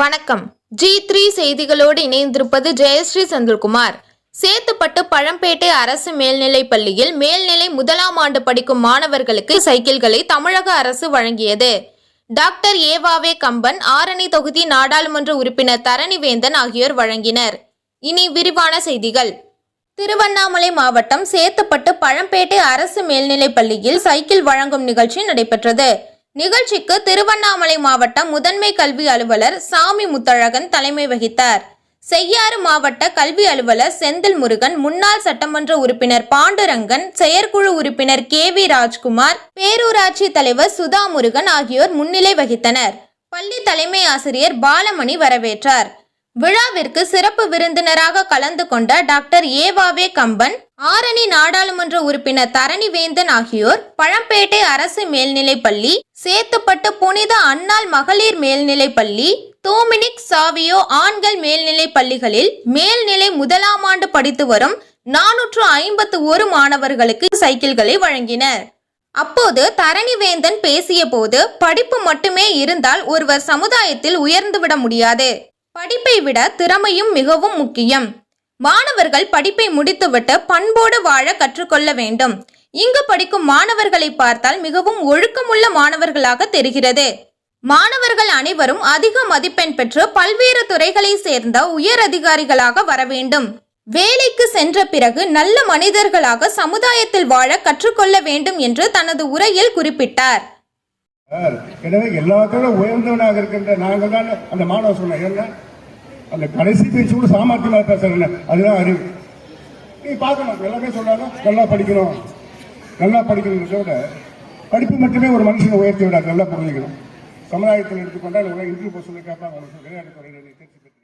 வணக்கம். G three செய்திகளோடு இணைந்திருப்பது ஜெயஸ்ரீ செந்தில்குமார். சேத்துப்பட்டு பழம்பேட்டை அரசு மேல்நிலைப் பள்ளியில் மேல்நிலை முதலாம் ஆண்டு படிக்கும் மாணவர்களுக்கு சைக்கிள்களை தமிழக அரசு வழங்கியது. டாக்டர் ஏவாவே கம்பன் ஆரணி தொகுதி நாடாளுமன்ற உறுப்பினர் தரணிவேந்தன் ஆகியோர் வழங்கினர். இனி விரிவான செய்திகள். திருவண்ணாமலை மாவட்டம் சேத்துப்பட்டு பழம்பேட்டை அரசு மேல்நிலைப் பள்ளியில் சைக்கிள் வழங்கும் நிகழ்ச்சி நடைபெற்றது. நிகழ்ச்சிக்கு திருவண்ணாமலை மாவட்ட முதன்மை கல்வி அலுவலர் சாமி முத்தழகன் தலைமை வகித்தார். செய்யாறு மாவட்ட கல்வி அலுவலர் செந்தில் முருகன் முன்னாள் சட்டமன்ற உறுப்பினர் பாண்டுரங்கன் செயற்குழு உறுப்பினர் கே வி ராஜ்குமார் பேரூராட்சி தலைவர் சுதா முருகன் ஆகியோர் முன்னிலை வகித்தனர். பள்ளி தலைமை ஆசிரியர் பாலமணி வரவேற்றார். விழாவிற்கு சிறப்பு விருந்தினராக கலந்து கொண்ட டாக்டர் ஏவாவே கம்பன் ஆரணி நாடாளுமன்ற உறுப்பினர் தரணிவேந்தன் ஆகியோர் பழம்பேட்டை அரசு மேல்நிலைப் பள்ளி சேத்துப்பட்டு புனித அன்னாள் மகளிர் மேல்நிலைப் பள்ளி தோமினிக் சாவியோ ஆண்கள் மேல்நிலைப் பள்ளிகளில் மேல்நிலை முதலாம் ஆண்டு படித்து வரும் நானூற்று ஐம்பத்து ஒரு மாணவர்களுக்கு சைக்கிள்களை வழங்கினர். அப்போது தரணிவேந்தன் பேசியபோது படிப்பு மட்டுமே இருந்தால் ஒருவர் சமுதாயத்தில் உயர்ந்துவிட முடியாது. படிப்பை விட திறமையும் மிகவும் முக்கியம். மாணவர்கள் படிப்பை முடித்துவிட்டு பண்போடு வாழ கற்றுக்கொள்ள வேண்டும். இங்கு படிக்கும் மாணவர்களை பார்த்தால் மிகவும் ஒழுக்கமுள்ள மாணவர்களாக தெரிகிறது. மாணவர்கள் அனைவரும் அதிக மதிப்பெண் பெற்று பல்வேறு துறைகளை சேர்ந்த உயர் அதிகாரிகளாக வர வேண்டும். வேலைக்கு சென்ற பிறகு நல்ல மனிதர்களாக சமுதாயத்தில் வாழ கற்றுக்கொள்ள வேண்டும் என்று தனது உரையில் குறிப்பிட்டார். எனவே எல்லாத்தோட உயர்ந்தவனாக இருக்கின்ற நாங்கள் தான் அந்த மாணவர் சொன்னேன் என்ன? அந்த கடைசி பேச்சு கூட சாமர்த்தியமா பேசுறேன் அதுதான் அறிவு. நீ பார்க்கணும் எல்லாமே சொல்றாங்க நல்லா படிக்கணும். நல்லா படிக்கணுங்கிறத விட படிப்பு மட்டுமே ஒரு மனுஷனை உயர்த்தி விடாது நல்லா புரிஞ்சுக்கணும். சமுதாயத்தில் எடுத்துக்கொண்டால் இன்டர்வியூ போக சொல்லி கேட்பாங்க உங்களுக்கு விளையாட்டு துறையில் தேர்ச்சி பெற்று.